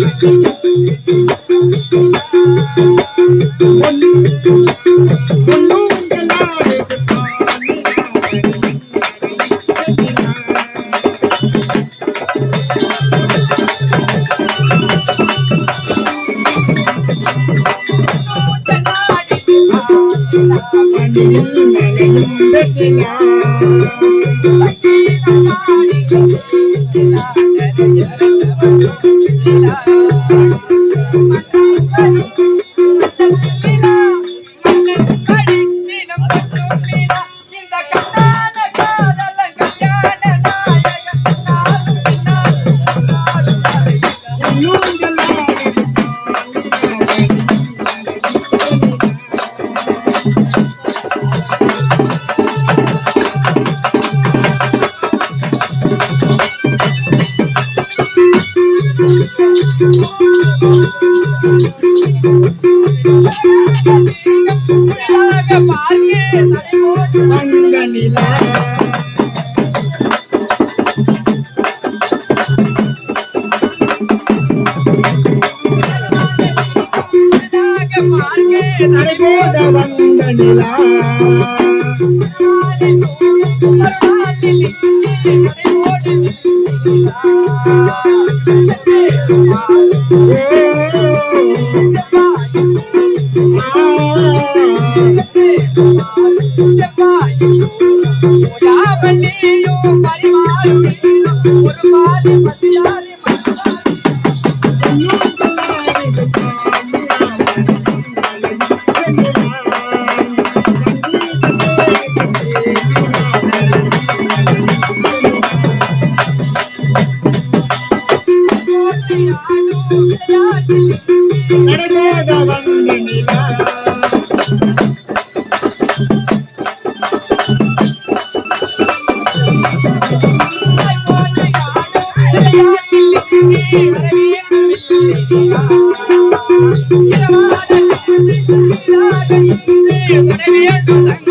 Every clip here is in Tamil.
மங்கனிலா Yeah. வணக்கம்,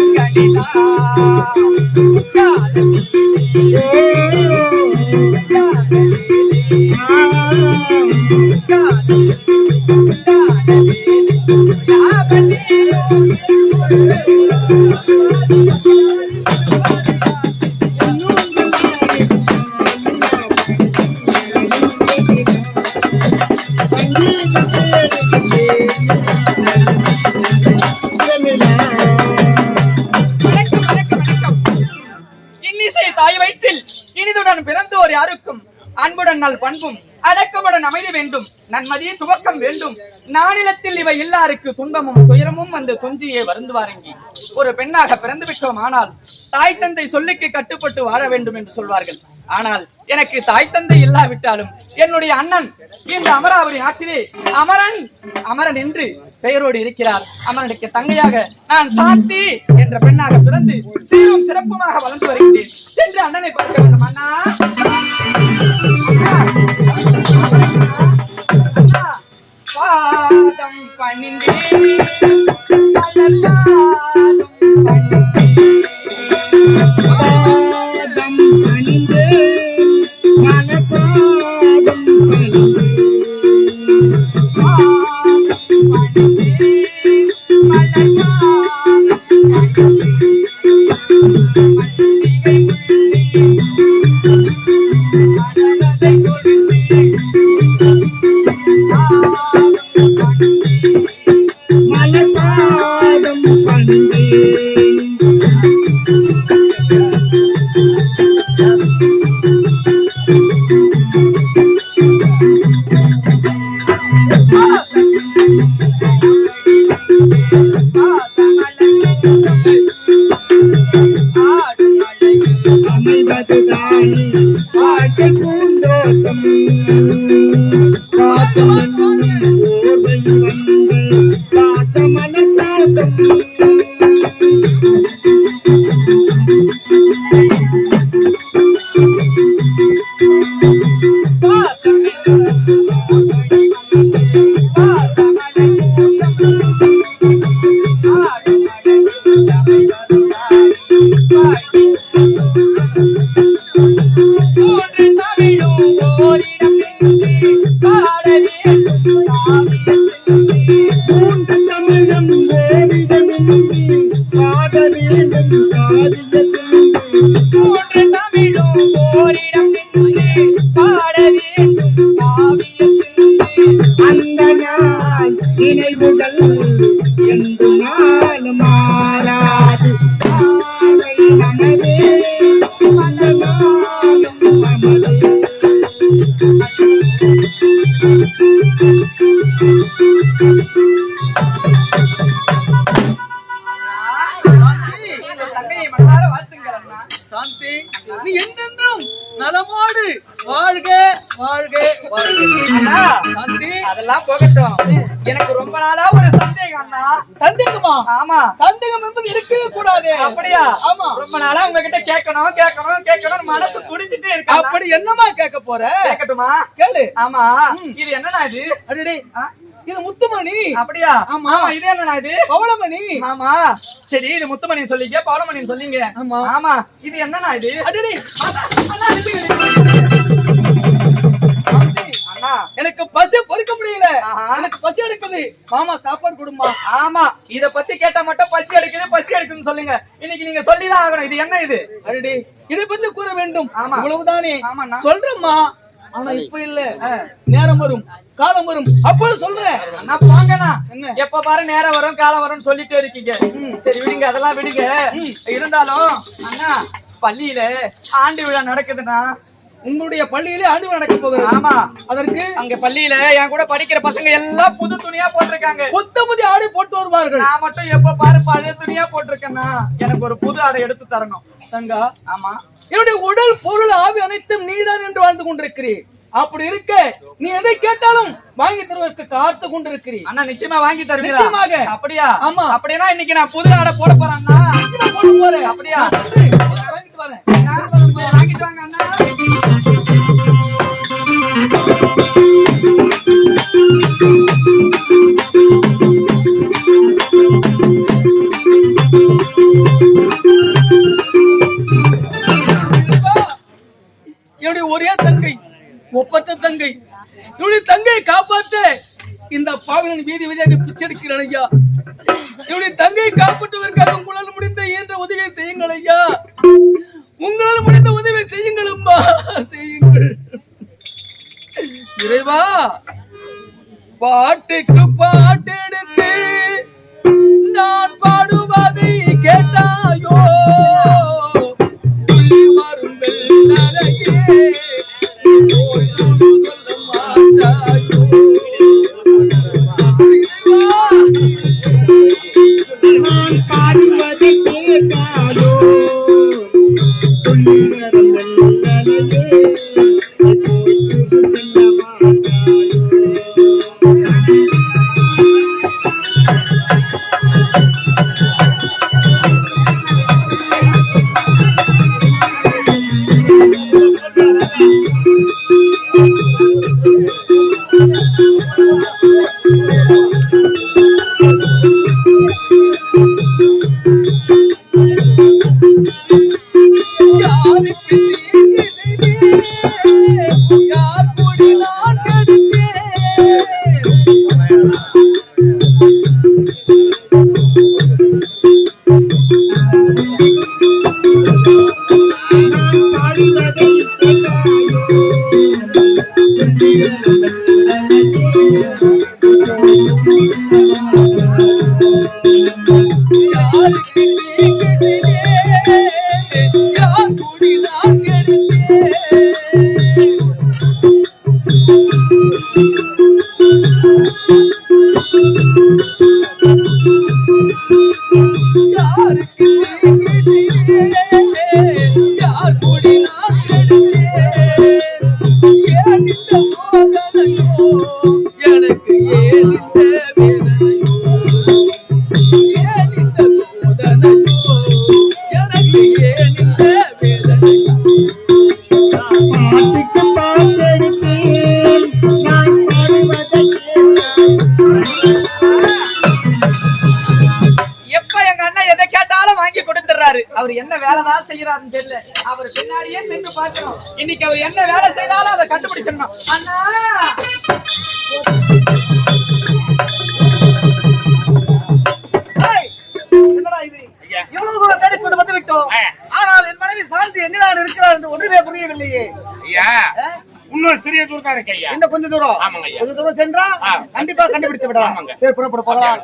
வேண்டும் துவக்கம் வேண்டும். நானிலத்தில் இவை எல்லாருக்கு துன்பமும் துயரமும் வந்து துஞ்சியே வருந்துவாரங்கி. ஒரு பெண்ணாக பிறந்து விட்டோம் ஆனால் தாய் தந்தை சொல்லுக்கு கட்டுப்பட்டு வாழ வேண்டும் என்று சொல்வார்கள். ஆனால் எனக்கு தாய் தந்தை இல்லாவிட்டாலும் என்னுடைய அண்ணன் இந்த அமராவதி நாட்டிலே அமரன் அமரன் என்று பெயரோடு இருக்கிறார். அமரனுக்கு தங்கையாக நான் சாந்தி என்ற பெண்ணாக பிறந்து சீரும் சிறப்புமாக வளர்ந்து வருகிறேன். சென்று அண்ணனை பார்க்க வேண்டும் அண்ணா, பாதம் பணிந்தேன். கடலாலும் பணிந்தேன். பாதம் பணிந்து மனப்பாதம் பணிந்து பாடலிய ரொம்ப நாளா உங்ககிட்ட கேட்கணும் கேட்கணும் கேட்கணும் மனசு துடிச்சிட்டே இருக்கு. அப்படி என்னமா கேட்க போற கேட்கட்டுமா கேளு ஆமா இது என்னண்ணா இது அடடே இது முத்துமணி அப்படியா ஆமா. இது என்னண்ணா இது பவளமணி ஆமா சரி இது முத்துமணின்னு சொல்லிங்க பவளமணின்னு சொல்லிங்க ஆமா. ஆமா இது என்னண்ணா இது அடடே எனக்கு பசி பொறுக்க முடியல. எனக்கு பசி எடுக்குது. மாமா சாப்பாடு கொடுமா ஆமா. இத பத்தி கேட்டா மட்டும் பசி எடுக்குது பசி எடுக்குதுன்னு சொல்லுங்க. இன்னைக்கு நீங்க சொல்லிதான் ஆகணும். இது என்ன இது? அடடே. இதை பத்தி கூற வேண்டும். ஆமா. இவ்வளவுதானே. சொல்றேம்மா. ஆனா இப்ப இல்ல. நேரம் வரும். காலம் வரும். அப்போது சொல்றேன். அண்ணா போங்கண்ணா. என்ன? எப்ப பாரு நேரம் வரும் காலம் வரும்னு சொல்லிட்டே இருக்கீங்க. சரி விடுங்க. அதெல்லாம் விடுங்க. இருந்தாலும் அண்ணா பள்ளியில ஆண்டு விழா நடக்குதுண்ணா. உங்களுடைய பள்ளியிலே ஆண்டு நடக்க போகிறது. ஆமா. அதற்கு அங்க பள்ளியில என் கூட படிக்கிற பசங்க எல்லாம் புது துணியா போட்டிருக்காங்க. கொத்தமதி ஆடை போட்டு வருவார்கள். நான் மட்டும் எப்ப பாரு பழைய துணியா போட்டிருக்கேன்னா எனக்கு ஒரு புது ஆடை எடுத்து தரணும். தங்கா ஆமா. என்னுடைய உடல் பொருள் ஆவி அனைத்தும் நீதான் என்று வாழ்ந்து கொண்டிருக்கிறீர். அப்படி இருக்க. நீ எதை கேட்டாலும் வாங்கி தருவதற்கு காத்து கொண்டிருக்கிறீர். அண்ணா நிச்சயமா வாங்கி தருவீங்களா நிச்சயமாக. அப்படியா? ஆமா. அப்படின்னா இன்னைக்கு நான் புது ஆடை போட நிச்சயமா போட்டு போறேன். அப்படியா? வாங்கிட்டு வரேன். வாங்கிட்டு வாங்க அண்ணா. என்னுடைய ஒரே தங்கை. ஒப்பற்ற தங்கை. இவனுடைய தங்கையை காப்பாற்ற இந்த பாவலன் வீதி வீதியாக பிச்செடுக்கிறேன் ஐயா. இவனுடைய தங்கையை காப்பாற்றுவதற்காக உங்களால் முடிந்த இயன்ற உதவியை செய்யுங்கள் ஐயா. உங்களால் முடிந்த உதவியை செய்யுங்கள் அம்மா. செய்யுங்கள். இறைவா பாட்டுக்கு பாட்டெடுத்து நான் பாடுவதை கேட்டாயோ? துள்ளி வரும் வெள்ளலையே, Tum, tum, tum. இன்னைக்கு அவர் என்ன வேலை செய்தாலும் அதை கண்டுபிடிச்சிடணும். அண்ணா! என்னடா இது? இவ்வளவு தூரம் தேடி கொண்டு வந்து விட்டோம்? ஆனால் என் மனைவி சாந்தி எங்கதான் இருக்கிறார் என்று ஒன்றுமே புரியவில்லையே. ஐயா இன்னும் சிறிய தூரம் தான் இருக்கு ஐயா. இன்னும் கொஞ்ச தூரம்? ஆமாங்க ஐயா. தூரம் சென்றா. கண்டிப்பா கண்டுபிடித்து விடலாம். சரி புறப்பட போகலாம்.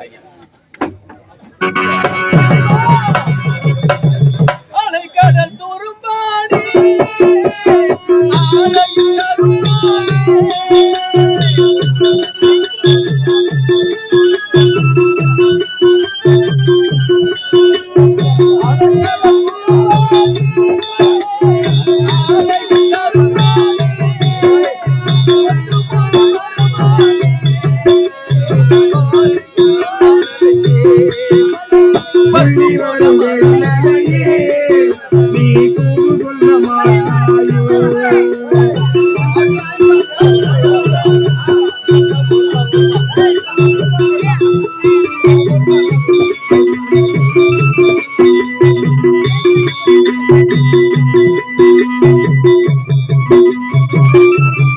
Thank you.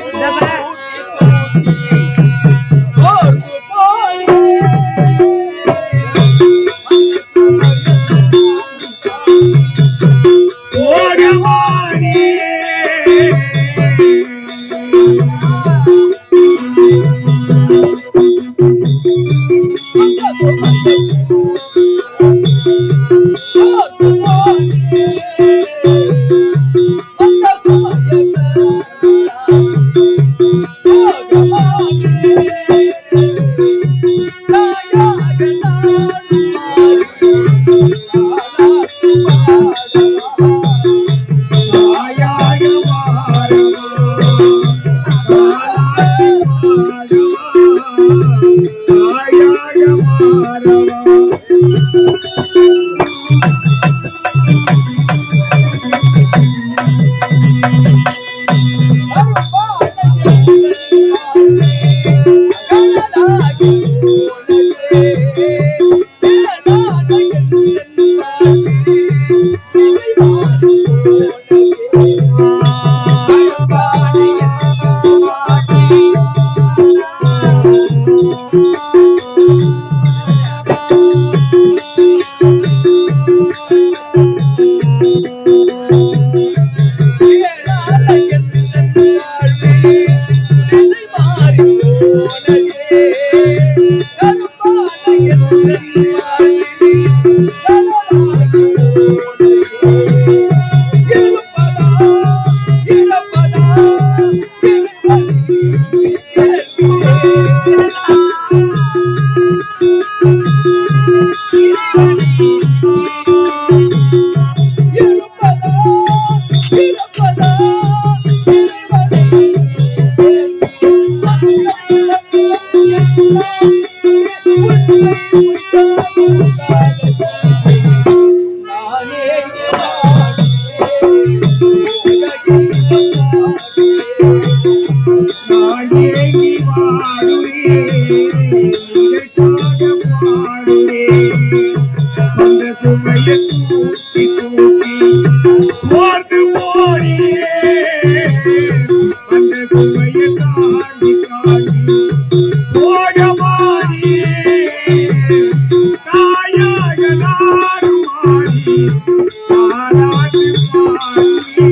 拜拜 Maharaj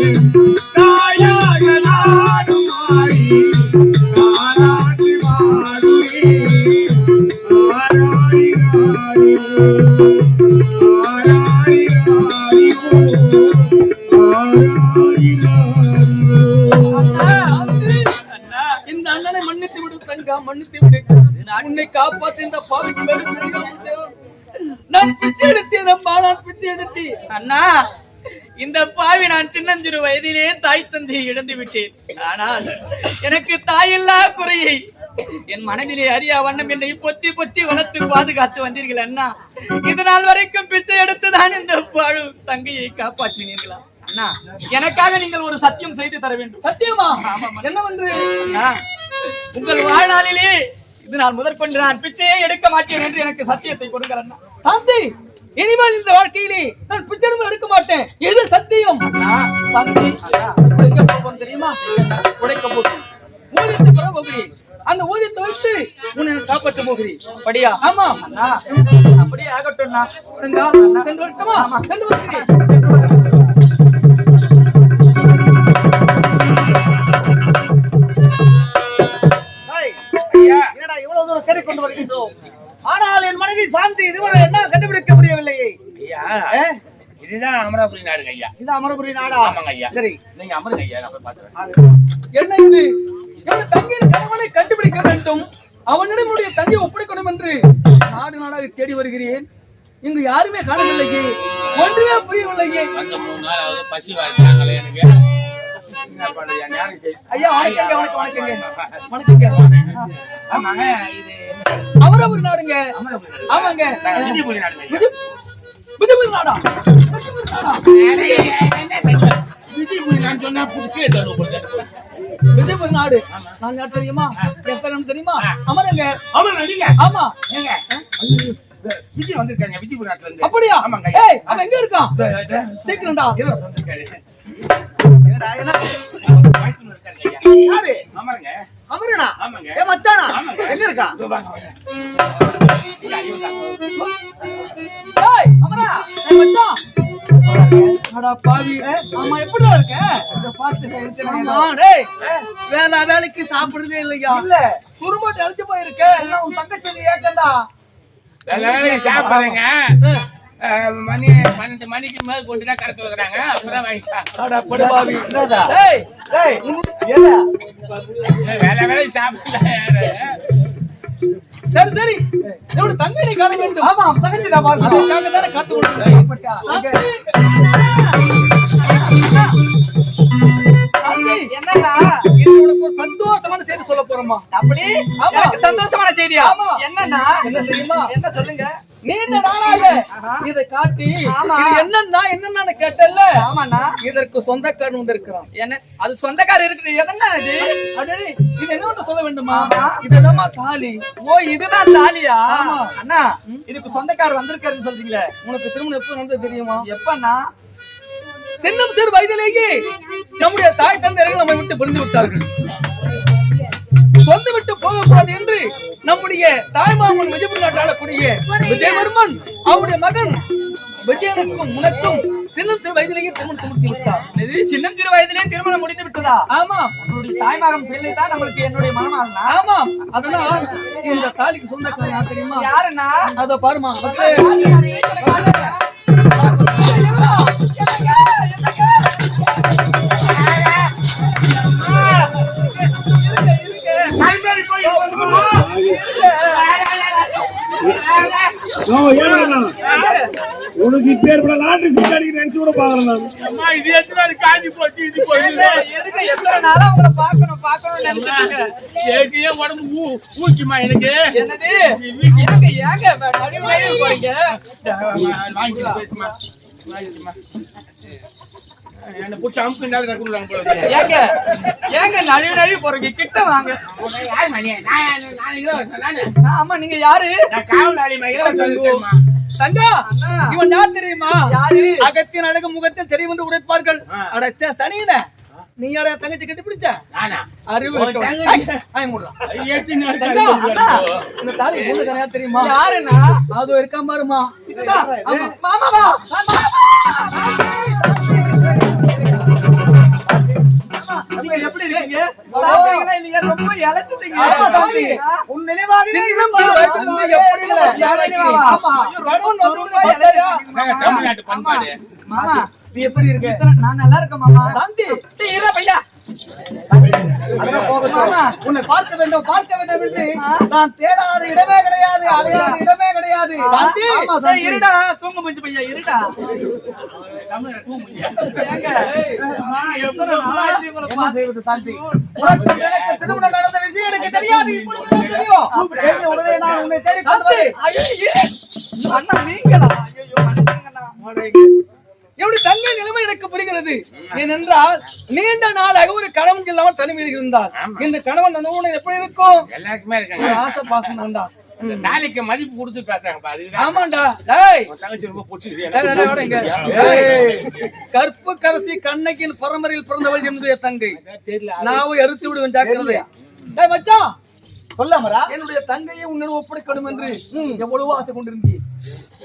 Thank you. இழந்து விட்டேன். ஆனால் எனக்கு தாயில்லா குறையை. என் மனதிலே அறியா வண்ணம் என்னை பொத்தி பொத்தி வளர்த்து பாதுகாத்து வந்தீர்கள் அண்ணா. இது நாள் வரைக்கும் பிச்சை எடுத்துதான் இந்த பாழு தங்கையை காப்பாற்றினீர்களா? அண்ணா எனக்காக நீங்கள் ஒரு சத்தியம் செய்து தர வேண்டும். சத்தியமா? என்னவென்று? அண்ணா உங்கள் வாழ்நாளிலே இது நான் முதற்கொண்டு நான் பிச்சையே எடுக்க மாட்டேன் என்று எனக்கு சத்தியத்தை அண்ணா. சாந்தி இனிமேல் இந்த வாழ்க்கையிலே நான் பிச்சரும் எடுக்க மாட்டேன். எது சத்தியம்? சாந்தி தெரியுமா? உடைக்க போகிறேன். ஊதியத்தை பெற போகிறேன். அந்த ஊதியத்தை வைத்து உன்னை காப்பாற்ற போகிறேன். அப்படியா ஆமா. அப்படியே ஆகட்டும்ண்ணா தங்கா, சென்று வரட்டுமா? சென்று வருகிறேன் இவ்வளவு தூரம் தேடி கொண்டு வருகின்றோம் ஆனால் என் மனைவி சாந்தி இதுவரை என்ன கண்டுபிடிக்க முடியவில்லையே. ஐயா? இதுதான் அமராபுரி நாடுங்க ஐயா. இது அமரபுரி நாடா? ஆமாங்க ஐயா. சரி. நீங்க அமருங்க ஐயா. நான் போய் பாத்துறேன் என்ன இது? என்னோட தங்கையின் கணவனை கண்டுபிடிக்க வேண்டும்? அவனிடம் உடைய தங்கை ஒப்படைக்கணும் என்று நாடு நாடாக தேடி வருகிறேன். இங்கு யாருமே காணவில்லையே. ஒன்றுமே புரியவில்லையே. அந்த மூணு நாள் ஆகுது. பசி வாழ்த்தாங்களே எனக்கு. என்ன பண்றது என் ஐயா வணக்கங்க வணக்கம் வணக்கங்க. வணக்கங்க. ஆமாங்க இது அமராவதி நாடுங்க. அமராபுரி நாடு. ஆமாங்க. ஐயா. விஜய் விஜயபுரி நாடா விஜயபுரி நாடா விஜயபுரி நாடு சொன்னா தரும். விஜயபுரி நாடு நான் யார் தெரியுமா? பேர் தெரியுமா? அமரங்க. ஆமா நீங்க. ஆமா. ஏங்க? விஜய் வந்திருக்காங்க விஜயபுரி நாட்டுல இருந்து அப்படியா? ஆமாங்க. ஏய் அவன் எங்க இருக்கான்? சீக்கிரம்டா. வந்திருக்காரு. என்னடா என்ன. யாரு? ஆமாங்க அமரனா? ஆமாங்க. ஏ மச்சானா. எங்க இவர்தான். ஏய் அமரா. ஏய் மச்சான். அடா பாவி. ஆமா எப்படிடா இருக்க? இத பார்த்து ஆமா டேய். வேலை வேலைக்கு சாப்பிடுறதே இல்லையா? இல்ல. குறும்போட்டு அழைச்சு போயிருக்க. எல்லாம் உன் தங்கச்சி ஏக்கண்டா வேலை அஹ், மணி பன்னெண்டு மணிக்கு மேல் கொண்டு தான் கடத்து வைக்கிறாங்க அப்பதான் வாங்கி வேலை வேலைக்கு சாப்பிடல? சரி சரி. என்னோட தங்கை நீ காண வேண்டும் ஆமா தங்கச்சி நான் அதற்காக தானே காத்து இது உனக்கு ஒரு சந்தோஷமான செய்தி சொல்ல போறோமா அப்படி. எனக்கு சந்தோஷமான செய்தியா? ஆமா. என்னண்ணா? என்ன தெரியுமா? என்ன சொல்லுங்க? நீண்ட நாளாக இதை காட்டி என்னன்னா என்னன்னு கேட்டல்ல? ஆமாண்ணா. இதற்கு சொந்தக்காரன் வந்திருக்கிறான் என்ன? அது சொந்தக்காரர் இருக்குது. எதனா இது? இது என்ன சொல்ல வேண்டுமா. இதெல்லாமா தாலி? ஓ இதுதான் தாலியா. அண்ணா இதுக்கு சொந்தக்காரர் வந்திருக்காருன்னு சொல்றீங்களே. உனக்கு திருமணம் எப்போ நடந்தது தெரியுமா? எப்பண்ணா? சின்னம் சிறு வயதிலேயே நம்முடைய தாய் தந்தையர்கள் நம்மை விட்டு பிரிந்து விட்டார்கள். சொந்த விட்டு போகக்கூடாது என்று நம்முடைய தாய்மாமன் விஜயபுரி நாட்டு ஆளக்கூடிய விஜயவர்மன் அவருடைய மகன் விஜயனுக்கும் உனக்கும் சின்னம் சிறு வயதிலேயே திருமணம் முடித்து விட்டார். இது சின்ன சிறு வயதிலே திருமணம் முடிந்து விட்டதா? ஆமா உங்களுடைய தாய்மாகம் பிள்ளை தான் நம்மளுக்கு என்னுடைய மனமாகனா ஆமா அதனால் இந்த தாலிக்கு சொந்தக்காரன் யார் தெரியுமா? யாருண்ணா அத பாருமா. உனக்கு இப்ப ஏற்பட லாட்டரி சீட் அடிக்க நினைச்சு கூட பாக்குறேன் நான் இது எத்தனை காஞ்சி போச்சு இது போயிடுது. எதுக்கு எத்தனை நாளா உங்களை பார்க்கணும் பார்க்கணும்னு நினைச்சிட்டு எனக்கு ஏன் உடம்பு ஊக்கிமா எனக்கு என்னது எனக்கு ஏங்க நடுவு நடுவு போறீங்க வாங்கிட்டு பேசுமா வாங்கிட்டுமா. என்னை போல இருக்கு. ஏங்க ஏங்க நடுவு நடுவு போறீங்க கிட்ட வாங்க யார் மணி? நான் நான் இளவரசன் நானு. ஆமா நீங்க யாரு நான் காவலாளிமா, இளவரசன். தங்கா இவன் யார் தெரியுமா யாரு? அகத்தின் அழகு முகத்தில் தெரியும் என்று உரைப்பார்கள். அடச்ச சனியன நீ யார தங்கச்சி கட்டி பிடிச்ச? நானா? அறிவு? இந்த தாலி தெரியுமா? யாருண்ணா அதோ இருக்கா பாருமா. மாமாவா எப்படி இருக்கீங்க? ரொம்ப இழைச்சிட்டீங்க. உன் தமிழ்நாட்டு பண்பாடு மாமா. நீ எப்படி இருக்க? நான் நல்லா இருக்கேன் மாமா. சாந்தி. இருடா பையா. உன்னை பார்க்க வேண்டும் பார்க்க வேண்டும் என்று நான் தேடாத இடமே கிடையாது அலையாத இடமே கிடையாது. சாந்தி, இருடா. தூங்க முடிஞ்சு பையா இருடா. சாந்தி? எனக்கு திருமணம் நடந்த விஷயம் எனக்கு தெரியாது தெரியும். தெரிஞ்ச உடனே நான் உன்னை தேடி. அண்ணா நீங்களா? ஐயோ மன்னிச்சுங்கண்ணா என்னுடைய தங்கை நிலைமை எனக்கு புரிகிறது? ஏனென்றால் நீண்ட நாளாக ஒரு கணவன் இல்லாமல் தனிமையில் இருந்தார். இந்த கணவன் அந்த எப்படி இருக்கும்? எல்லாருக்குமே இருக்காங்க. ஆசை பாசம் தான்டா நாளைக்கு மதிப்பு கொடுத்து பேசுறாங்க ஆமாண்டா. கற்பு கரசி கண்ணகியின் பரம்பரையில் பிறந்தவள் என்னுடைய தங்கை. நாவை அறுத்து விடுவேன் ஜாக்கிரதை. டேய் மச்சான். சொல்லாமரா என்னுடைய தங்கையை உன்னிடம் ஒப்படைக்கணும் என்று எவ்வளவோ ஆசை கொண்டிருந்தீர்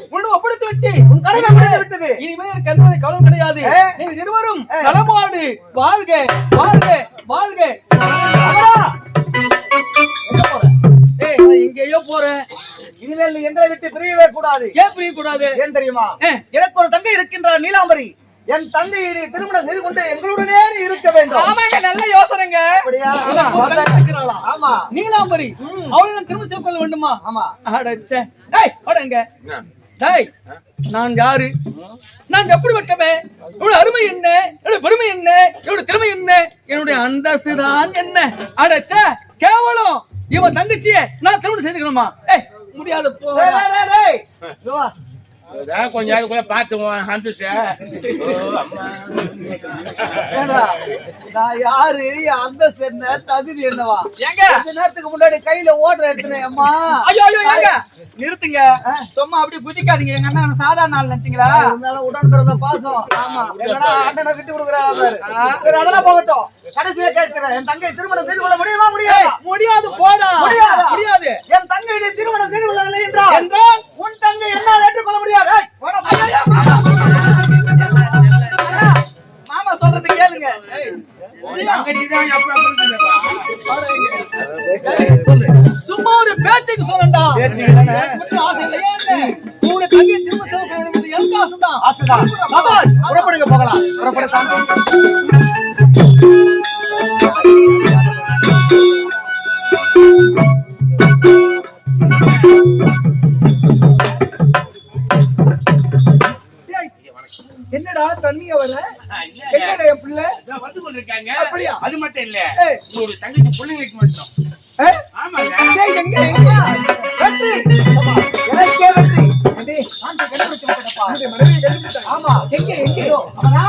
உன்னிடம் ஒப்படைத்து விட்டு உன் கடமை முடிந்து விட்டது. இனிமே எனக்கு எந்த கவலை கிடையாது. நீங்கள் இருவரும் நலமாடு. வாழ்க வாழ்க வாழ்க. எங்கேயோ போறேன். இனிமேல் எங்களை விட்டு பிரியவே கூடாது. ஏன் புரிய கூடாது ஏன் தெரியுமா. எனக்கு ஒரு தங்கை இருக்கின்றார் நீலாம்பரி. என் நீ திருமணம் செய்து கொண்டு எங்களுடனே இருக்க வேண்டும். ஆமாங்க நல்ல யோசனைங்க. அப்படியா? ஆமா. நீலாம்பரி அவளை நான் திரும்ப கொள்ள வேண்டுமா? ஆமா. அடச்சே. டேய் ஓடங்க டேய் நான் யாரு? நான் எப்படி விட்டமே? என்னோட அருமை என்ன? என்னோட பெருமை என்ன? என்னோட திறமை என்ன? என்னுடைய அந்தஸ்து தான் என்ன? அடச்சே கேவலம். இவன் தங்கச்சியே நான் திருமணம் செய்துக்கணுமா? ஏய் முடியாது போ கொஞ்ச நாள் கூட பார்த்து அந்த அம்மா. ஏண்டா, நான் யாரு? என் அந்தஸ்து என்ன? தகுதி என்னவா? ஏங்க. கொஞ்ச நேரத்துக்கு முன்னாடி கையில ஓடுற எடுத்துனேன் அம்மா. ஐயோ ஐயோ ஏங்க. நிறுத்துங்க. சும்மா அப்படியே குதிக்காதீங்க. எங்க அண்ணன் சாதாரண ஆள் நினைச்சீங்களா? இருந்தாலும் உடன் பிறந்த பாசம். ஆமா. என்னடா அண்ணனை விட்டு கொடுக்குறாங்க பாரு சரி அதெல்லாம் போகட்டும். கடைசியா கேட்கிறேன். என் தங்கை திருமணம் செய்து கொள்ள முடியுமா முடியாது? முடியாது போடா. முடியாதா? முடியாது. என் தங்கை திருமணம் செய்து கொள்ளவில்லை என்றால் என்றால்? உன் தங்கை என்னால் ஏற்றுக்கொள்ள முடியாது. மாமா சொல்றது கேளுங்க சும்மா ஒரு பேச்சுக்கு சொல்லண்டா ஆசை இல்லையா என்ன உங்களுடைய தங்கை திரும்ப செய்ய வேண்டியது எனக்கு ஆசைதான் ஆசைதான். சபாஷ். புறப்படுங்க போகலாம் புறப்பட என்னடா தண்ணிய வர? எங்கடா என் பிள்ளை? வந்து கொண்டிருக்காங்க. அப்படியா? அது மட்டும் இல்ல. உங்களுடைய தங்கச்சி பிள்ளைங்களுக்கு மட்டும். ஆமா எங்க எங்கேயோ அவனா?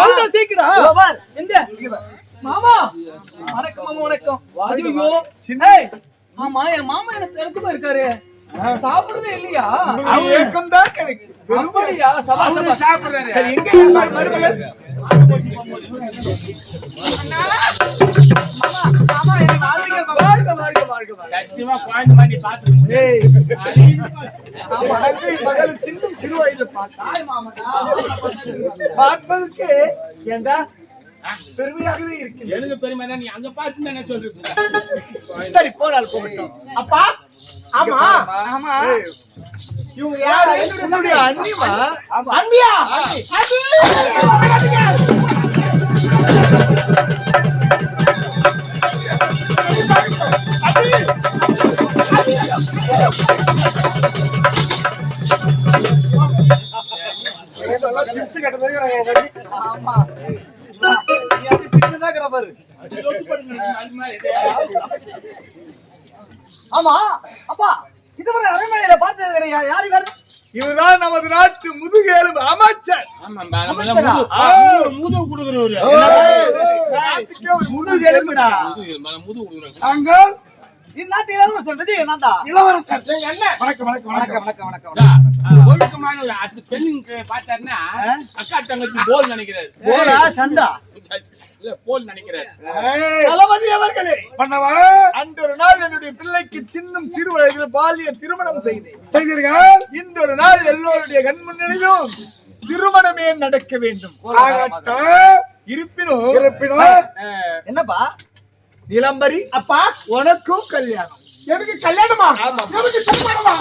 சொல்லுடா சீக்கிரம். மாமா வணக்கம் மாமா வணக்கம். ஐயோ ஆமா என் மாமா எனக்கு தெரிஞ்சுமா இருக்காரு சாப்பிடுறதே இல்லையா? அவன் ஏக்கம் தான் கிடைக்கும் அப்படியா? சபா சபா. சாப்பிடுறாரு. சரி எங்க மருமகள். சத்தியமா வயதில் பார்த்தாய் மாமனா. பார்ப்பதற்கு ஏண்டா பெருமையாகவே இருக்கு எனக்கு பெருமை தான். நீ அங்க பார்த்து தானே சொல்லிருக்கீங்க சரி போனால் போகட்டும். அப்பா ஆமா. ஆமா. இவங்க யாரு? என்னுடைய அண்ணிமா அண்ணியா? ஆமா. ஆமா அப்பா இதுவரை அரண்மனையில பார்த்தது கிடையாது யார் இவர்? இவர்தான் நமது நாட்டு முதுகெலும்பு அமைச்சர். ஆமாம்பா, நம்ம எல்லாம் முது- ஆ, முது- முதுகு கொடுக்குறவரு. முதுகெலும்புடா. நாங்கள் இந்நாட்டு இளவரசர் விஜய் நான் தான் இளவரசர். என்ன? வணக்கம் வணக்கம் வணக்கம். வணக்கம் வணக்கம் ஒழுக்கமான அது பெண்ணுக்கு பார்த்தாருன்னா அக்கா தங்கச்சி போல் நினைக்கிறாரு. போடா சண்டா? போல் நினைக்கிறாரு. ஏய், தளபதி அவர்களே பண்ணவா? அன்று ஒரு நாள் என்னுடைய பிள்ளைக்கு சின்னம் சிறு வயதில் பாலிய திருமணம் செய்தேன். செய்தீர்கள்? இன்று ஒரு நாள் எல்லோருடைய கண் முன்னிலையும் திருமணமே நடக்க வேண்டும். இருப்பினும் இருப்பினும். என்னப்பா? நிலம்பரி? அப்பா உனக்கும் கல்யாணம். எனக்கு கல்யாணமா? எனக்கு கல்யாணமா?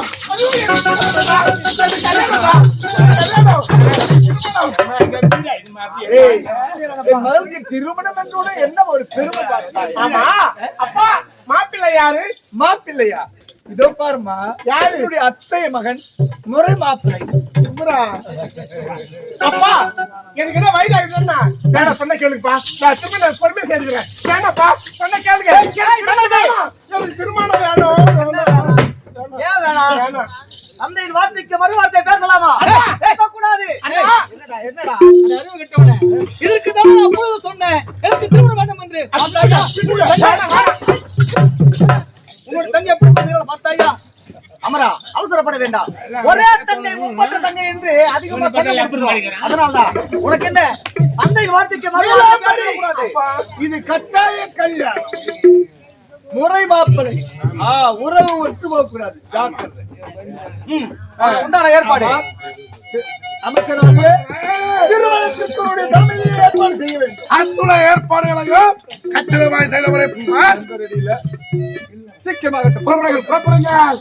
திருமணம் என்றோட என்ன ஒரு பெருமை ஆமா. அப்பா மாப்பிள்ளை யாரு? மாப்பிள்ளையா இதோ பாருமா யாரு? என்னுடைய அத்தை மகன் முறை மாப்பிள்ளை. அப்பா எனக்கு என்ன வயதாகிடுதுன்னா வேணா சொன்ன கேளுப்பா நான் திரும்ப நான் பொறுமையா கேட்கிறேன் வேணாப்பா சொன்ன கேளுங்க. திருமணம் வேணும். ஏன் வேணாம். தந்தையின் வார்த்தைக்கு மறுவார்த்தை பேசலாமா? பேசக்கூடாது. அந்த இதற்கு தான் அப்பொழுது சொன்னேன். எனக்கு திருமணம் வேண்டும் என்று. உங்களுடைய தங்கை எப்படி பேசுகிறா பார்த்தாயா? அமரா அவசரப்பட வேண்டாம். ஒரே தங்கை முப்பட்ட தங்கை என்று அதிகமா உன்னை பார்த்தா தங்கை எப்படி மாறிக்கிறேன்? அதனால்தான் உனக்கு என்ன? தந்தையின் வார்த்தைக்கு மறுவார்த்தை பேசக்கூடாது. இது கட்டாய கல்யாணம். முறை மாப்பிள்ளை. ஆ உறவு ஒத்து போக கூடாது ஜாக்கிரதை அதுக்கு உண்டான ஏற்பாடு. அமைச்சராக திருமணத்திற்கு உன்னுடைய தலைமையை ஏற்பாடு செய்ய வேண்டும். அத்துணை ஏற்பாடுகளையும் கச்சிதமாய் செய்தவரை சீக்கிரமாகட்டும். புறப்படுங்கள் புறப்படுங்கள்.